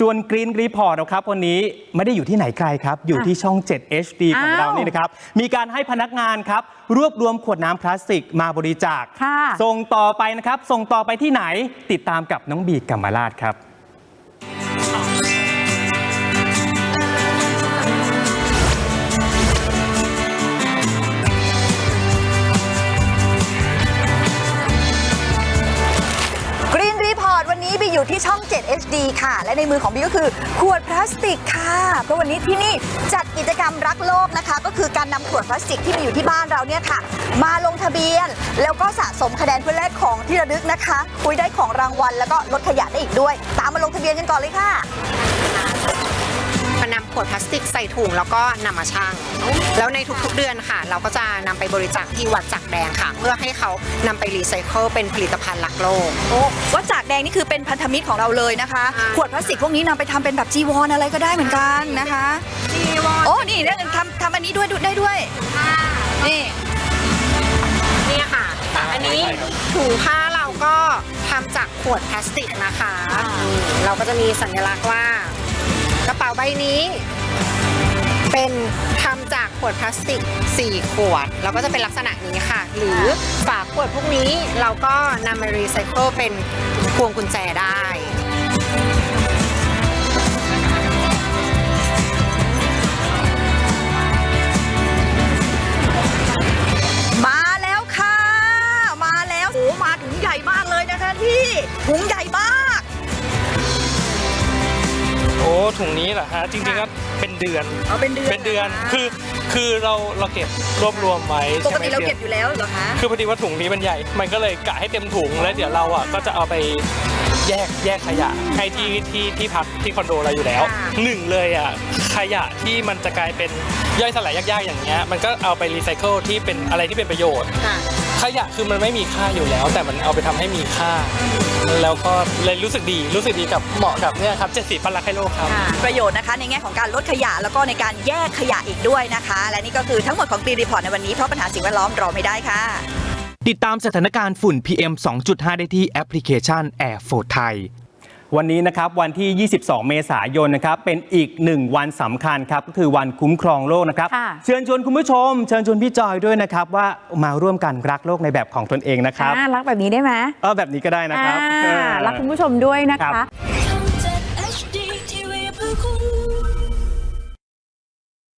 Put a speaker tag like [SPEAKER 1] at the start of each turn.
[SPEAKER 1] ส่วน Green Report นะครับวันนี้ไม่ได้อยู่ที่ไหนไกลครับ อยู่ที่ช่อง 7 HD ของ
[SPEAKER 2] อ้าว
[SPEAKER 1] เรานี่นะครับ มีการให้พนักงานครับ รวบรวมขวดน้ำพลาสติกมาบริจาค
[SPEAKER 2] ค่ะ
[SPEAKER 1] ส่งต่อไปนะครับ ส่งต่อไปที่ไหนติดตามกับน้องบีกัมมาลาดครับ
[SPEAKER 3] นี้บีอยู่ที่ช่อง 7 HD ค่ะ และในมือของบีก็คือ ขวดพลาสติกค่ะ เพราะวันนี้ที่นี่จัดกิจกรรมรักโลกนะคะ ก็คือการนำขวดพลาสติกที่มีอยู่ที่บ้านเราเนี่ยค่ะ มาลงทะเบียน แล้วก็สะสมคะแนนเพื่อแลกของที่ระลึกนะคะ คุยได้ของรางวัลแล้วก็ลดขยะได้อีกด้วย ตามมาลงทะเบียนกันก่อนเลยค่ะ
[SPEAKER 4] มานำขวดพลาสติกใส่ถุงแล้วก็นำมาชั่งแล้วในทุกๆเดือนค่ะ เราก็จะนำไปบริจาคที่วัดจักรแดงค่ะ เพื่อให้เขานำไปรีไซเคิลเป็นผลิตภัณฑ์รักโลก
[SPEAKER 3] โอ้วัดจากแดงนี่คือเป็นพันธมิตรของเราเลยนะคะ
[SPEAKER 4] ค่ะ
[SPEAKER 3] ขวดพลาสติกพวกนี้นำไปทำเป็นแบบจีวรอะไรก็ได้เหมือนกันนะคะ
[SPEAKER 4] จีวร
[SPEAKER 3] โอ้นี่เนี่ยทำทำอันนี้ด้วยดูได้ด้วยนี่
[SPEAKER 4] เนี่ยค่ะอันนี้ถุงผ้าเราก็ทำจากขวดพลาสติกนะคะอืมเราก็จะมีสัญลักษณ์ว่า กระเป๋าใบนี้ เป็นทำจากขวดพลาสติก 4 ขวดเราก็จะเป็นลักษณะนี้ค่ะ หรือฝาขวดพวกนี้เราก็นำมารีไซเคิลเป็นพวงกุญแจได้
[SPEAKER 3] มาแล้วค่ะ มาแล้วโอ้มาถุงใหญ่มากเลยนะคะพี่ถุงใหญ่มาก
[SPEAKER 5] ถุงนี้เหรอฮะจริงๆก็เป็นเดือน
[SPEAKER 3] เอาเป็นเดือน
[SPEAKER 5] เป็นเดือน
[SPEAKER 3] หรคะ
[SPEAKER 5] คือคือเราเราเก็บรวบรวมไว้
[SPEAKER 3] ปก
[SPEAKER 5] ใช่ไหม
[SPEAKER 3] ติเรา
[SPEAKER 5] ดื
[SPEAKER 3] เก็
[SPEAKER 5] อน
[SPEAKER 3] บอยู่แล้วเหรอคะ
[SPEAKER 5] คือพอดีว่าถุงนี้มันใหญ่ มันก็เลยกะให้เต็มถุงแล้วเดี๋ยวเราอะก็จะเอาไป แยกแยกขยะให้ที่ที่ที่พักที่คอนโดเราอยู่แล้ว
[SPEAKER 3] ค่ะ
[SPEAKER 5] หนึ่งเลยอะขยะที่มันจะกลายเป็นย่อยสลายยากๆอย่างเงี้ยมันก็เอาไปรีไซเคิลที่เป็นอะไรที่เป็นประโยชน์
[SPEAKER 4] ค่ะ
[SPEAKER 5] ขยะคือมันไม่มีค่าอยู่แล้ว แต่มันเอาไปทำให้มีค่า แล้วก็เลยรู้สึกดีรู้สึกดีกับเหมาะกับเนี่ยครับเจ็ดสีปันรักให้โลกครับ
[SPEAKER 3] ประโยชน์นะคะในแง่ของการลดขยะแล้วก็ในการแยกขยะอีกด้วยนะคะ และนี่ก็คือทั้งหมดของกรีนรีพอร์ตในวันนี้เพราะปัญหาสิ่งแวดล้อมรอไม่ได้ค่ะ
[SPEAKER 1] ติดตามสถานการณ์ฝุ่น PM 2.5 ได้ที่แอปพลิเคชัน Air f o r ไทยวันนี้นะครับวันที่ 22 เมษายนนะครับเป็นอีกหนึ่งวันสำคัญครับก็คือวันคุ้มครองโลกนะครับ
[SPEAKER 2] ค่ะ
[SPEAKER 1] เชิญชวนคุณผู้ชม เชิญชวนพี่จอยด้วยนะครับ ว่ามาร่วมกันรักโลกในแบบของตนเองนะครับ
[SPEAKER 2] อ่ารักแบบนี้ได้ไหม
[SPEAKER 1] เออแบบนี้ก็ได้นะครับ
[SPEAKER 2] อ่า
[SPEAKER 1] เออ
[SPEAKER 2] รักคุณผู้ชมด้วยนะ
[SPEAKER 1] ครั
[SPEAKER 2] คะ
[SPEAKER 1] บ